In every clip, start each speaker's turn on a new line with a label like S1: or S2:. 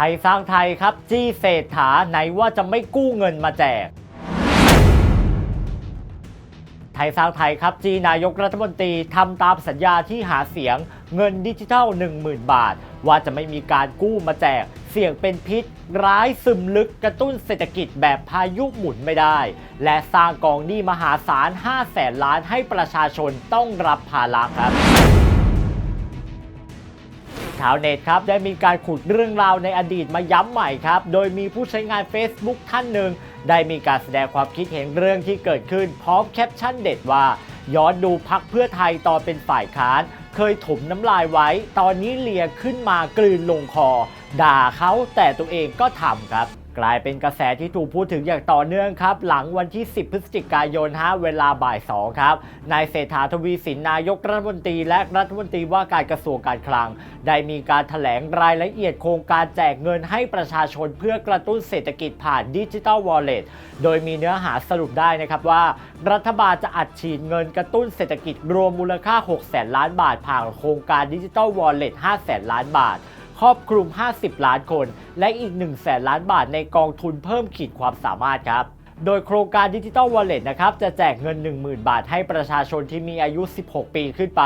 S1: ไทยสร้างไทยครับ จี้เศรษฐาไหนว่าจะไม่กู้เงินมาแจก ไทยสร้างไทยครับ จีนายกรัฐมนตรีทำตามสัญญาที่หาเสียงเงินดิจิทัล 10,000 บาท ว่าจะไม่มีการกู้มาแจก เสี่ยงเป็นพิษ ร้ายซึมลึกกระตุ้นเศรษฐกิจแบบพายุหมุนไม่ได้ และสร้างกองหนี้มหาศาล5แสนล้านให้ประชาชนต้องรับภาระครับ ชาวเน็ตครับได้มีการขุดเรื่องราวในอดีตมาย้ำใหม่ครับ โดยมีผู้ใช้งาน Facebook ท่านหนึ่ง ได้มีการแสดงความคิดเห็นเรื่องที่เกิดขึ้น พร้อมแคปชั่นเด็ดว่า ย้อนดูพักเพื่อไทยตอนเป็นฝ่ายค้าน เคยถมน้ำลายไว้ ตอนนี้เลียขึ้นมากลืนลงคอ ด่าเขาแต่ตัวเองก็ทำครับ กลายเป็นกระแสที่ถูกพูดถึงอย่างต่อเนื่องครับ หลังวันที่ 10 พฤศจิกายนฮะเวลาบ่าย 2 ครับ นายเศรษฐาทวีสินนายกรัฐมนตรีและรัฐมนตรีว่าการกระทรวงการคลัง ได้มีการถแถลงรายละเอียดโครงการแจกเงินให้ประชาชนเพื่อกระตุ้นเศรษฐกิจผ่านดิจิ t a ลวอลเล็ตโดยมีเนื้อหาสรุปได้นะครับว่า รัฐบาลจะอัดฉีดเงินกระตุ้นเศรษฐกิจรวมมูลค่า6แสนล้านบาทผ่านโครงการดิจิ t a ลวอลเล็ต5แสนล้านบาท ครอบคลุม 50 ล้านคน และอีก1แสนล้านบาทในกองทุนเพิ่มขีดความสามารถครับโดยโครงการดิจิ t a ลวอลเล็ตนะครับจะแจกเงิน 10,000 บาทให้ประชาชนที่มีอายุ 16 ปีขึ้นไป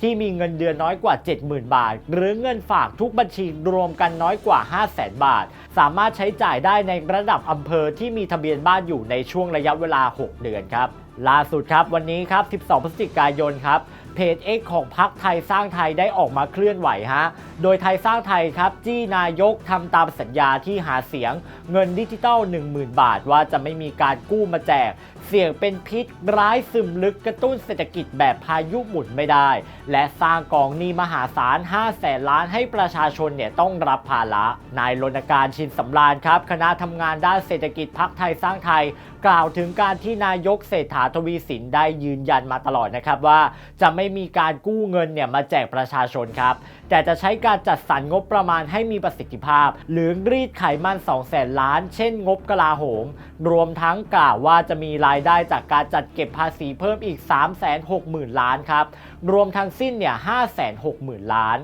S1: ที่มีเงินเดือนน้อยกว่า 70,000 บาท หรือเงินฝากทุกบัญชีรวมกันน้อยกว่า 500,000 บาท สามารถใช้จ่ายได้ในระดับอำเภอที่มีทะเบียนบ้านอยู่ในช่วงระยะเวลา 6 เดือนครับล่าสุดครับวันนี้ครับ 12 พฤศจิกายนครับ เพจ X ของพักไทยสร้างไทยได้ออกมาเคลื่อนไหวฮะ โดยไทยสร้างไทยครับจี้นายกทำตามสัญญาที่หาเสียงเงินดิจิตอล10,000 บาท ว่าจะไม่มีการกู้มาแจก เสี่ยงเป็นพิษร้ายซึมลึกกระตุ้นเศรษฐกิจแบบพายุหมุนไม่ได้ และสร้างกองหนี้มหาศาล5แสนล้านให้ประชาชนเนี่ยต้องรับภาระนายรณการชินสำราญครับ คณะทำงานด้านเศรษฐกิจพักไทยสร้างไทย กล่าวถึงการที่นายกเศรษฐาทวีสินได้ยืนยันมาตลอดนะครับว่าจะไม่มีการกู้เงินเนี่ยมาแจกประชาชนครับ แต่จะใช้การจัดสรรงบประมาณให้มีประสิทธิภาพ หรือรีดไขมัน2แสนล้าน เช่น งบกลาโหม รวมทั้งกล่าวว่าจะมีรายได้จากการจัดเก็บภาษีเพิ่มอีก 3 6 0 0 0 0 ล้านครับ รวมทั้งสิ้นเนี่ย5 6 0 0 0 0 ล้าน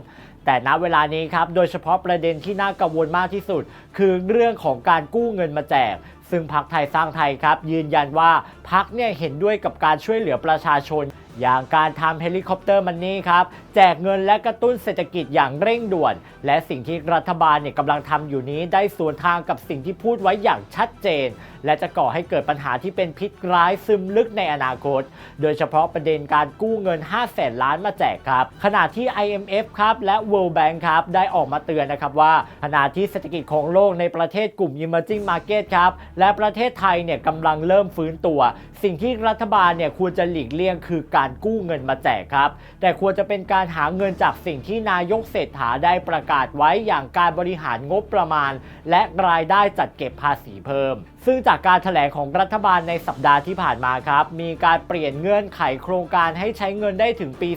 S1: แต่ณเวลานี้ครับ โดยเฉพาะประเด็นที่น่ากังวลมากที่สุด คือเรื่องของการกู้เงินมาแจก ซึ่งพักไทยสร้างไทยครับ ยืนยันว่าพักเนี่ยเห็นด้วยกับการช่วยเหลือประชาชน อย่างการทำเฮลิคอปเตอร์มันนี่ครับ แจกเงินและกระตุ้นเศรษฐกิจอย่างเร่งด่วน และสิ่งที่รัฐบาลเนี่ยกำลังทำอยู่นี้ได้สวนทางกับสิ่งที่พูดไว้อย่างชัดเจน และจะก่อให้เกิดปัญหาที่เป็นพิษร้ายซึมลึกในอนาคต โดยเฉพาะประเด็นการกู้เงิน 5 0 0แสนล้านมาแจกครับ ขณะที่ IMF ครับและ World Bank ครับได้ออกมาเตือนนะครับว่าขณะที่เศรษฐกิจของโลกในประเทศกลุ่ม Emerging Market ครับและประเทศไทยเนี่ยกำลังเริ่มฟื้นตัว สิ่งที่รัฐบาลเนี่ยควรจะหลีกเลี่ยงคือการการกู้เงินมาแจกครับ แต่ควรจะเป็นการหาเงินจากสิ่งที่นายกเศรษฐาได้ประกาศไว้อย่างการบริหารงบประมาณ และรายได้จัดเก็บภาษีเพิ่ม ซึ่งจากการถแถลงของรัฐบาลในสัปดาห์ที่ผ่านมาครับ มีการเปลี่ยนเงื่อนไขโครงการให้ใช้เงินได้ถึงปี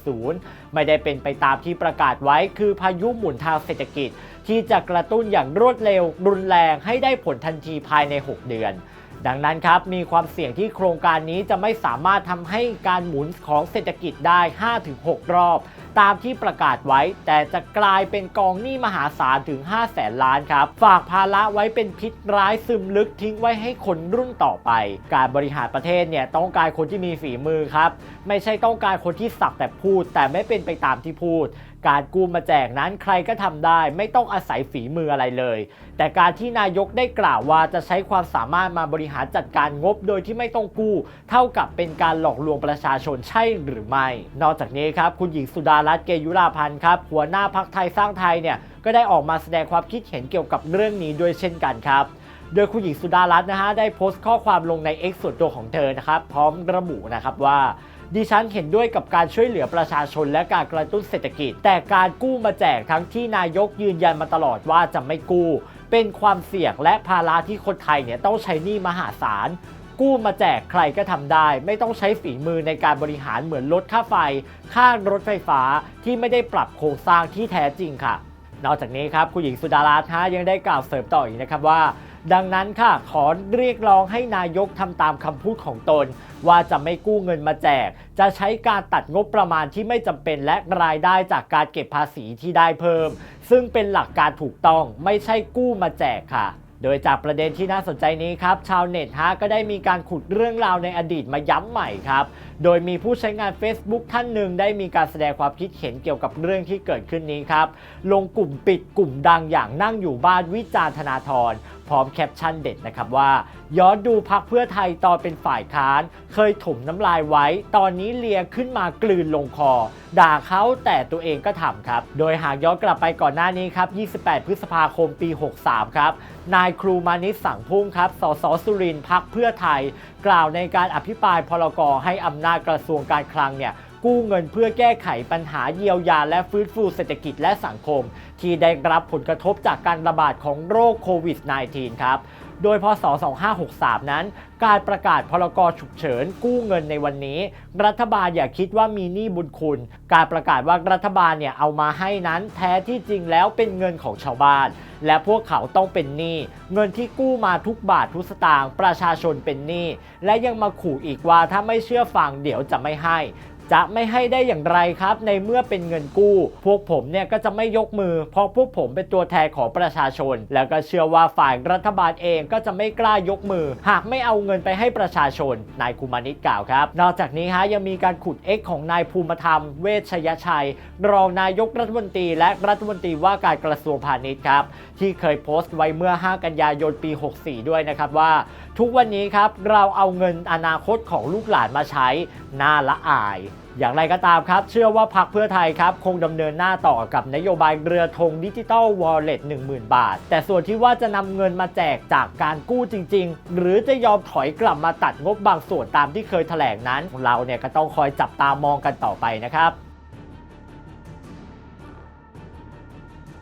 S1: 2570 ไม่ได้เป็นไปตามที่ประกาศไว้คือพายุหมุนทางเศรษฐกิจ ที่จะกระตุ้นอย่างรวดเร็วรุนแรงให้ได้ผลทันทีภายใน 6 เดือน ดังนั้นครับมีความเสี่ยงที่โครงการนี้จะไม่สามารถทำให้การหมุนของเศรษฐกิจได้ 5-6 รอบ ตามที่ประกาศไว้ แต่จะกลายเป็นกองหนี้มหาศาลถึง 5 แสนล้านครับ ฝากภาระไว้เป็นพิษร้ายซึมลึกทิ้งไว้ให้คนรุ่นต่อไป การบริหารประเทศเนี่ยต้องการคนที่มีฝีมือครับ ไม่ใช่ต้องการคนที่สักแต่พูด แต่ไม่เป็นไปตามที่พูดการกู้มาแจกนั้นใครก็ทำได้ ไม่ต้องอาศัยฝีมืออะไรเลย แต่การที่นายกได้กล่าวว่าจะใช้ความสามารถมาบริหารจัดการงบโดยที่ไม่ต้องกู้ เท่ากับเป็นการหลอกลวงประชาชนใช่หรือไม่ นอกจากนี้ครับคุณหญิงสุดารัตน์เกยุราพันธ์ครับหัวหน้าพักไทยสร้างไทยเนี่ยก็ได้ออกมาแสดงความคิดเห็นเกี่ยวกับเรื่องนี้ด้วยเช่นกันครับโดยคุณหญิงสุดารัตน์นะฮะได้โพสต์ข้อความลงใน X ส่วนตัวของเธอนะครับ พร้อมระบุนะครับว่า ดิฉันเห็นด้วยกับการช่วยเหลือประชาชนและการกระตุ้นเศรษฐกิจ แต่การกู้มาแจกทั้งที่นายกยืนยันมาตลอดว่าจะไม่กู้ เป็นความเสี่ยงและภาระที่คนไทยเนี่ยต้องใช้หนี้มหาศาลกู้มาแจกใครก็ทำได้ ไม่ต้องใช้ฝีมือในการบริหารเหมือนลดค่าไฟ ค่ารถไฟฟ้าที่ไม่ได้ปรับโครงสร้างที่แท้จริงค่ะ นอกจากนี้ครับคุณหญิงสุดารัตน์ฮะยังได้กล่าวเสริมต่ออีกนะครับว่า ดังนั้นค่ะ ขอเรียกร้องให้นายกทำตามคำพูดของตน ว่าจะไม่กู้เงินมาแจก จะใช้การตัดงบประมาณที่ไม่จำเป็นและรายได้จากการเก็บภาษีที่ได้เพิ่ม ซึ่งเป็นหลักการถูกต้องไม่ใช่กู้มาแจกค่ะโดยจากประเด็นที่น่าสนใจนี้ครับ ชาวเน็ตฮะก็ได้มีการขุดเรื่องราวในอดีตมาย้ำใหม่ครับ โดยมีผู้ใช้งาน Facebook ท่านหนึ่งได้มีการแสดงความคิดเห็นเกี่ยวกับเรื่องที่เกิดขึ้นนี้ครับ ลงกลุ่มปิดกลุ่มดังอย่างนั่งอยู่บ้านวิจารณ์ธนาธร พร้อมแคปชั่นเด็ดนะครับว่า ย้อนดูพักเพื่อไทยตอนเป็นฝ่ายค้าน เคยถมน้ำลายไว้ ตอนนี้เลียขึ้นมากลืนลงคอ ด่าเขาแต่ตัวเองก็ทำครับ โดยหากย้อนกลับไปก่อนหน้านี้ครับ 28 พฤษภาคมปี 63 ครับ นายครูมานิสสังพุ่มครับ สสสุรินพักเพื่อไทย กล่าวในการอภิปรายพรกให้อำนาจกระทรวงการคลังเนี่ย กู้เงินเพื่อแก้ไขปัญหาเยียวยาและฟื้นฟูเศรษฐกิจและสังคม ที่ได้รับผลกระทบจากการระบาดของโรคโควิด -19 ครับโดยพศ 2563 นั้น การประกาศพรกฉุกเฉินกู้เงินในวันนี้ รัฐบาลอย่าคิดว่ามีหนี้บุญคุณ การประกาศว่ารัฐบาลเนี่ยเอามาให้นั้นแท้ที่จริงแล้วเป็นเงินของชาวบ้าน และพวกเขาต้องเป็นหนี้ เงินที่กู้มาทุกบาททุกสตางค์ประชาชนเป็นหนี้ และยังมาขู่อีกว่าถ้าไม่เชื่อฟังเดี๋ยวจะไม่ให้ จะไม่ให้ได้อย่างไรครับ ในเมื่อเป็นเงินกู้ พวกผมเนี่ยก็จะไม่ยกมือ เพราะพวกผมเป็นตัวแทนของประชาชน แล้วก็เชื่อว่าฝ่ายรัฐบาลเองก็จะไม่กล้ายกมือ หากไม่เอาเงินไปให้ประชาชนนายคุมานิตกล่าวครับ นอกจากนี้ฮะยังมีการขุด X ของนายภูมิธรรมเวชชยชัย รองนายกรัฐมนตรี และรัฐมนตรีว่าการกระทรวงพาณิชย์ครับ ที่เคยโพสต์ไว้เมื่อ 5 กันยายนปี 64 ด้วยนะครับว่า ทุกวันนี้ครับเราเอาเงินอนาคตของลูกหลานมาใช้น่าละอาย อย่างไรก็ตามครับ เชื่อว่าพรรคเพื่อไทยครับ คงดำเนินหน้าต่อกับนโยบายเรือธงดิจิตอลวอลเล็ต10,000บาท แต่ส่วนที่ว่าจะนำเงินมาแจกจากการกู้จริง ๆ หรือจะยอมถอยกลับมาตัดงบบางส่วนตามที่เคยแถลงนั้น เราเนี่ยก็ต้องคอยจับตามองกันต่อไปนะครับ